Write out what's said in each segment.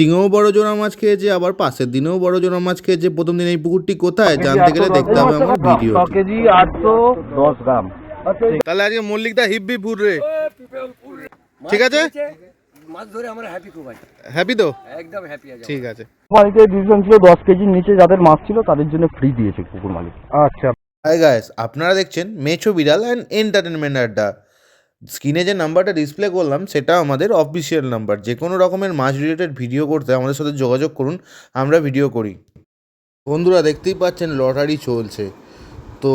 ফিস্টিংয়েও বড় জোড়া মাছ খেয়েছে আবার পাশের দিনেও বড় জোড়া মাছ খেয়েছে। প্রথম দিন এই পুকুরটি কোথায় জানতে গেলে দেখতে হবে আমার ভিডিও কেজি আটশো দশ গ্রাম। তাহলে আজকে মল্লিকদা হিব্বি ফুর রে। ঠিক আছে? মাছ ধরে আমরা হ্যাপি খুব হ্যাপি তো? একদম হ্যাপি আছে। ঠিক আছে। বাড়িতে ডিভিশন ছিল দশ কেজির নিচে যাদের মাছ ছিল তাদের জন্য ফ্রি দিয়েছে পুকুর মালিক। আচ্ছা। হাই গাইস আপনারা দেখছেন মেছো বিড়াল অ্যান্ড এন্টারটেনমেন্ট আড্ডা। স্ক্রিনে যে নাম্বারটা ডিসপ্লে করলাম, সেটা আমাদের অফিসিয়াল নাম্বার। যে কোনো রকমের মাছ রিলেটেড ভিডিও করতে আমাদের সাথে যোগাযোগ করুন, আমরা ভিডিও করি। বন্ধুরা, দেখতেই পাচ্ছেন লটারি চলছে। তো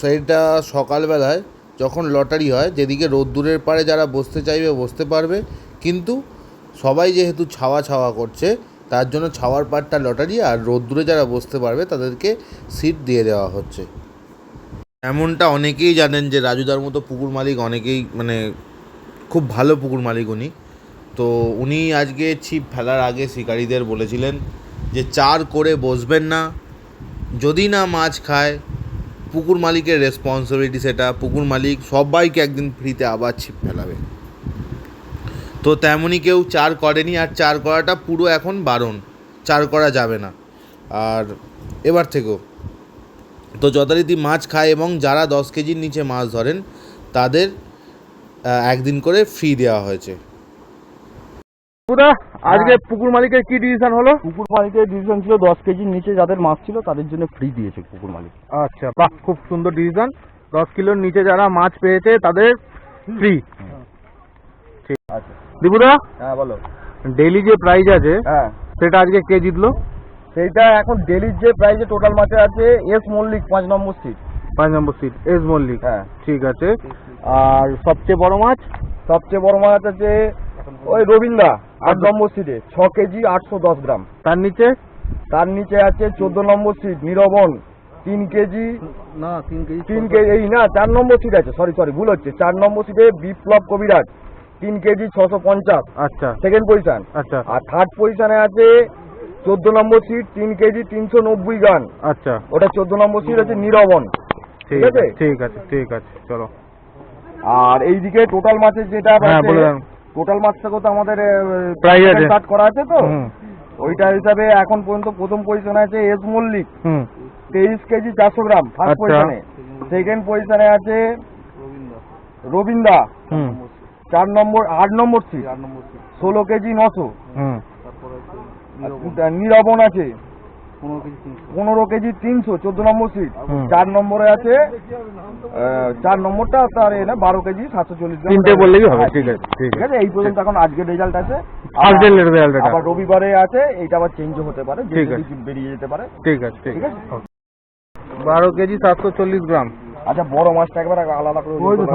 সেইটা সকালবেলায় যখন লটারি হয়, যেদিকে রোদ্দুরের পারে যারা বসতে চাইবে, বসতে পারবে। কিন্তু সবাই যেহেতু ছাওয়া ছাওয়া করছে, তার জন্য ছাওয়ার পাটটা লটারি আর রোদ্দুরে যারা বসতে পারবে, তাদেরকে সিট দিয়ে দেওয়া হচ্ছে। এমনটা অনেকেই জানেন যে রাজুদার মতো পুকুর মালিক অনেকেই মানে খুব ভালো পুকুর মালিক উনি। তো উনি আজকে ছিপ ফেলার আগে শিকারীদের বলেছিলেন যে চার করে বসবেন না, যদি না মাছ খায়, পুকুর মালিকের রেসপন্সিবিলিটি সেটা, পুকুর মালিক সবাইকে একদিন ফ্রিতে আবার ছিপ ফেলাবে। তো তেমনই কেউ চার করেনি, আর চার করাটা পুরো এখন বারণ, চার করা যাবে না। আর এবার থেকেও তো যথারীতি মাছ খায় এবং যারা দশ কেজির নিচে মাছ ধরেন তাদের একদিন করে ফ্রি দেওয়া হয়েছে। আজকে পুকুর মালিকের কি ডিসিশন হলো? পুকুর মালিকের ডিভিশন ছিল দশ কেজির নিচে যাদের মাছ ছিল তাদের জন্য ফ্রি দিয়েছে পুকুর মালিক। আচ্ছা বাহ খুব সুন্দর ডিসিশন দশ কিলোর নিচে যারা মাছ পেয়েছে তাদের ফ্রি ঠিক আচ্ছা। দীপুদা হ্যাঁ বলো। ডেইলি যে প্রাইজ আছে হ্যাঁ। সেটা আজকে কে জিতলো? সেইটা এখন ডেলির যে প্রাইজে টোটাল মাছে আছে এস মল্লিক পাঁচ নম্বর সিট পাঁচ নম্বর সিট এস মল্লিক হ্যাঁ। ঠিক আছে। আর সবচেয়ে বড় মাছ সবচেয়ে বড় মাছ আছে ওই রবীন্দ্রা আট নম্বর সিটে ছ কেজি আটশো দশ গ্রাম। তার নিচে? তার নিচে আছে চোদ্দ নম্বর সিট নিরবন তিন কেজি। না তিন কেজি তিন কেজি এই না চার নম্বর সিট আছে সরি সরি ভুল হচ্ছে। চার নম্বর সিটে বিপ্লব কবিরাজ তিন কেজি ছশো পঞ্চাশ। আচ্ছা। সেকেন্ড পজিশন আচ্ছা। আর থার্ড পজিশনে আছে চোদ্দ নম্বর সিট তিন কেজি তিনশো নব্বই গান আচ্ছা। ওটা চোদ্দ নম্বর সিট হচ্ছে নিরবন। ঠিক আছে? আছে ঠিক আছে ঠিক আছে চলো। আর এইদিকে টোটাল মাছের যেটা হ্যাঁ টোটাল মাছটা তো আমাদের আছে। স্টার্ট করা আছে তো? ওইটা হিসাবে এখন পর্যন্ত প্রথম পজিশনে আছে এস মল্লিক। হুম। তেইশ কেজি চারশো গ্রাম ফার্স্ট। পজিশনে সেকেন্ড পজিশনে আছে রবীন্দা হুম। চার নম্বর আট নম্বর সিট ষোলো কেজি নশো। নিরবন। আছে। পনেরো কেজি তিনশো। চোদ্দ নম্বর সিট চার নম্বরে আছে চার নম্বরটা তার এ না বারো কেজি সাতশো চল্লিশ তিনটে বললেই হবে হ্যাঁ, ঠিক আছে ঠিক আছে। এই পর্যন্ত এখন আজকের রেজাল্ট আছে। ডে রেজাল্ট এটা আবার রবিবারে আছে এইটা আবার চেঞ্জ হতে পারে ঠিক আছে। বেরিয়ে যেতে পারে। ঠিক আছে ঠিক আছে। বারো কেজি সাতশো চল্লিশ গ্রাম। আচ্ছা বড় মাছটা একবার আলাদা করে হয়ে গেছে।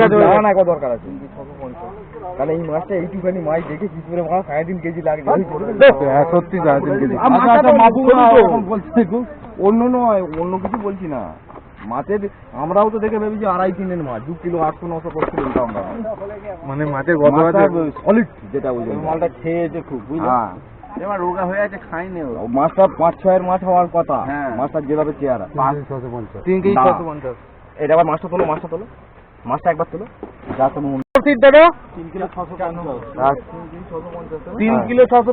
গেছে, না গেছে। না একবার দরকার আছে। তাহলে এই মাছটা এইটুখানি মাছ দেখে কি করে মাছ সাড়ে তিন কেজি লাগবে। হ্যাঁ, সত্যি সাড়ে তিন কেজি। মাপু না, এখন বলছি অন্য নয় অন্য কিছু বলছি না। মাছের আমরাও তো দেখে ভেবেছি আড়াই তিনের মাছ দু কিলো আটশো নশো করছে আমরা। মানে মাছের সলিড যেটা বলছি। মালটা খেয়েছে খুব হ্যাঁ। এবার রোগা হয়ে আছে খাইনি ও। মাছটা পাঁচ ছয়ের মাছ হওয়ার কথা। হ্যাঁ। মাছটা যেভাবে চেয়ারা তিন কেজি ছশো পঞ্চাশ। এটা আবার মাছটা তোলো মাছটা তোলো। মাছটা একবার তোলো। যা তুমি সিট দাদা তিন কিলো ছশো তিন কিলো ছশো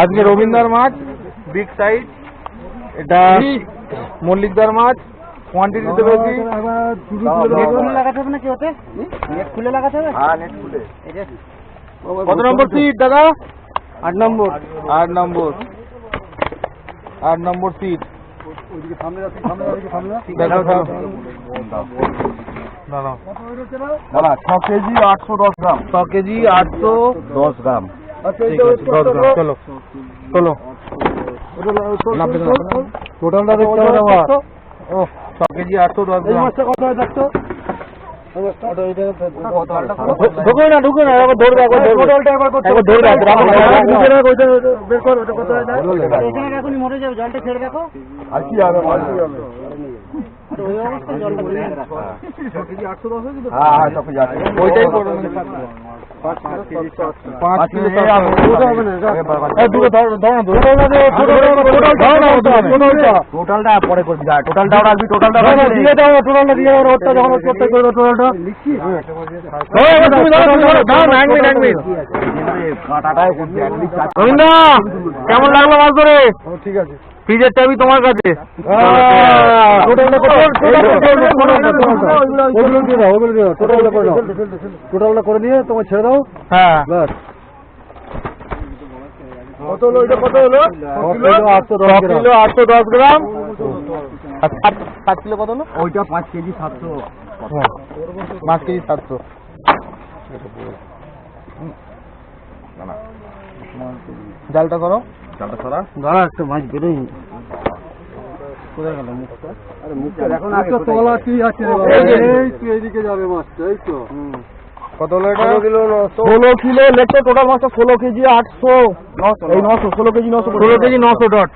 আজকে রবীন্দ্র মাছ বিগ সাইজ এটা মল্লিকদার মাছ কোয়ান্টিটিতে বেশি। লাগাতে হবে নাকি ওতে? নেট খুলে লাগাতে হবে? হ্যাঁ নেট খুলে। কত নম্বর সিট দাদা? আট নম্বর। আট নম্বর। আট নম্বর সিট দেখাও দাও দাঁড়াও। দাদা ছ কেজি আটশো দশ গ্রাম। ছ কেজি আটশো দশ গ্রাম। গ্রাম। চলো চলো। টোটালটা দেখতে হবে আমার। ছ কেজি আটশো দশ গ্রাম। কত হয় দেখতো? ঢুকো না ঢুকো না একবার ধরবে একবার ধরবে। একবার ধরবে বের কর ওটা কত হয় আর কি হবে মাছ কি হবে হ্যাঁ হ্যাঁ সব কিছু আছে ওইটাই করো পাঁচ কিলো এই দুটো ধর ধর না দুটো টোটালটা পরে করবি টোটালটা রাখবি টোটালটা দিয়ে টোটালটা দিয়ে যখন করতে করবে টোটালটা কেমন লাগল মাছ ধরে? ঠিক আছে। ফ্রিজের চাবি তোমার কাছে। টোটালটা করে। দিয়ে তোমার ছেড়ে দাও হ্যাঁ ব্যাস কত হলো এটা কত হলো কিলো আটশো দশ গ্রাম আর সাত সাত কিলো কত হলো ওইটা পাঁচ কেজি সাতশো পাঁচ কেজি সাতশো জালটা করো ছড়া দাঁড়া একটা মাছ বেরোই এখন আগে তোলা কি আছে এইদিকে যাবে মাছটা এই তো। কত হলো ষোলো কিলো লেখছে টোটাল মাছটা ষোলো কেজি আটশো। এই নশো। ষোলো কেজি নশো ষোলো কেজি নশো ডট।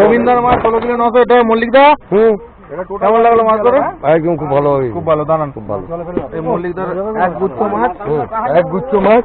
রবীন্দ্র মাছ ষোলো কিলো নশো এটা মল্লিক দা? কেমন লাগল মাছ ধরে? একদম খুব ভালো খুব ভালো দাঁড়ান। খুব ভালো। এই মল্লিক দার এক গুচ্ছ মাছ। এক গুচ্ছ মাছ।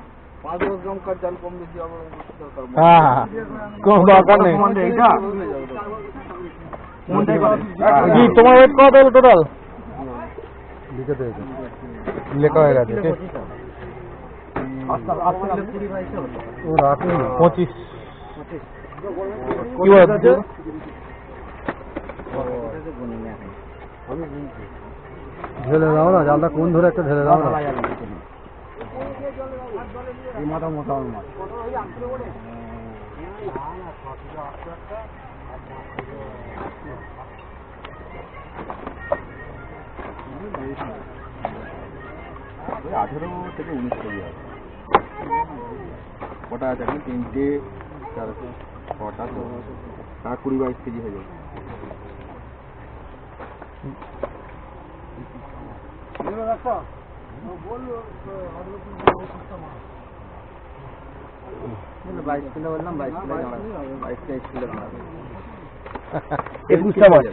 হ্যাঁ হ্যাঁ হ্যাঁ। কোনো দরকার নেই। এইটা তোমার ওয়েট কত হলো টোটাল লেখা হয়ে গেছে পঁচিশ। কি ঢেলে দাও না জালটা কোন ধরে একটা ঢেলে দাও না। আঠেরো থেকে উনিশ কেজি আছে। কটা আছে এখন? তিনটে চার ছটা তো তা কুড়ি বাইশ কেজি হয়ে যাবে। একুশটা মাছ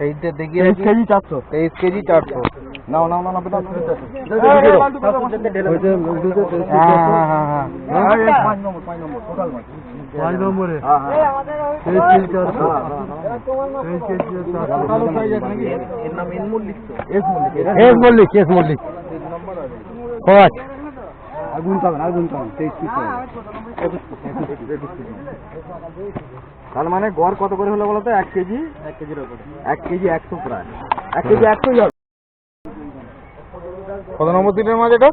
এইটা দেখিয়ে তেইশ কেজি চারশো। তেইশ কেজি চারশো। নাও নাও নাও বেটা হ্যাঁ হ্যাঁ হ্যাঁ। হ্যাঁ পাঁচ নম্বর। S Mallick S Mallick. পাঁচ। আগুন পাবেন আগুন পাবেন তেইশ পিস তার মানে গড় কত করে হলো বলতো এক কেজি? এক কেজির ওপরে এক কেজি একশো প্রায়। এক কেজি একশোই হবে। কত নম্বর সিটের মাছ এটা?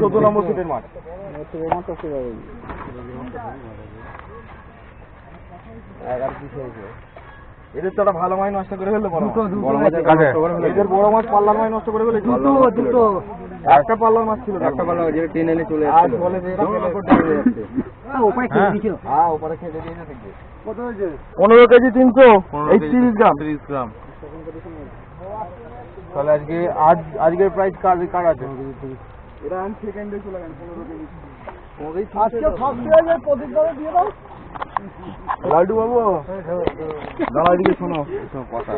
চোদ্দ নম্বর সিটের মাছ। হয়েছে এদের তো একটা ভালো মাছ নষ্ট করে ফেলল বড় মাছ। বড় মাছ নষ্ট করে এদের বড় মাছ পাল্লার মাছ নষ্ট করে ফেলে দুটো দুটো। একটা পাল্লার মাছ ছিল। একটা পাল্লা যেটা টেনে এনে চলে যাচ্ছে। বলে যে এটা ফেলে করে টেনে যাচ্ছে। হ্যাঁ। ওপারে খেতে দিয়েছে দেখবে কত হয়েছে? পনেরো কেজি তিনশো এই তিরিশ গ্রাম। তিরিশ গ্রাম। তাহলে আজকে আজ আজকের প্রাইস কার কার আছে? এরা আন সেকেন্ডে চলে গেল পনেরো কেজি। আজকে ফার্স্ট ইয়ারে প্রদীপ দাদা দিয়ে দাও। লাড্ডু বাবু দাঁড়া এদিকে শোনো কথা।